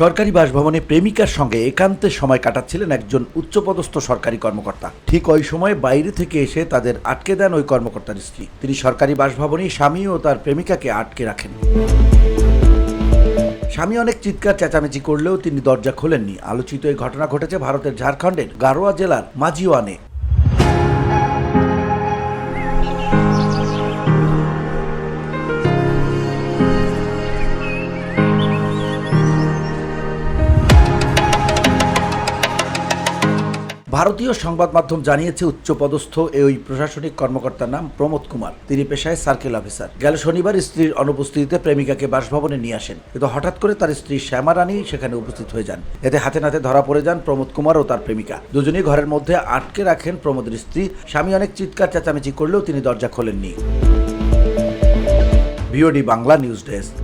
সরকারি বাসভবনে প্রেমিকার সঙ্গে একান্তে সময় কাটাচ্ছিলেন একজন উচ্চপদস্থ সরকারি কর্মকর্তা। ঠিক ওই সময় বাইরে থেকে এসে তাদের আটকে দেন ওই কর্মকর্তার স্ত্রী। তিনি সরকারি বাসভবনে স্বামী ও তার প্রেমিকাকে আটকে রাখেন। স্বামী অনেক চিৎকার, চেঁচামেচি করলেও তিনি দরজা খোলেননি। আলোচিত এই ঘটনা ঘটেছে ভারতের ঝাড়খণ্ডের গারোয়া জেলার মাজিওয়ানে। ভারতীয় সংবাদ মাধ্যম জানিয়েছে, উচ্চপদস্থ এই প্রশাসনিক কর্মকর্তার নাম প্রমোদ কুমার। তিনি পেশায় সার্কেল অফিসার। গেল শনিবার স্ত্রীর অনুপস্থিতিতে প্রেমিকাকে বাসভবনে নিয়ে আসেন। কিন্তু হঠাৎ করে তার স্ত্রী শ্যামা রানী সেখানে উপস্থিত হয়ে যান। এতে হাতে নাতে ধরা পড়ে যান প্রমোদ কুমার ও তার প্রেমিকা। দুজনেই ঘরের মধ্যে আটকে রাখেন প্রমোদের স্ত্রী। স্বামী অনেক চিৎকার, চেঁচামেচি করলেও তিনি দরজা খোলেননি। VOD Bangla news desk.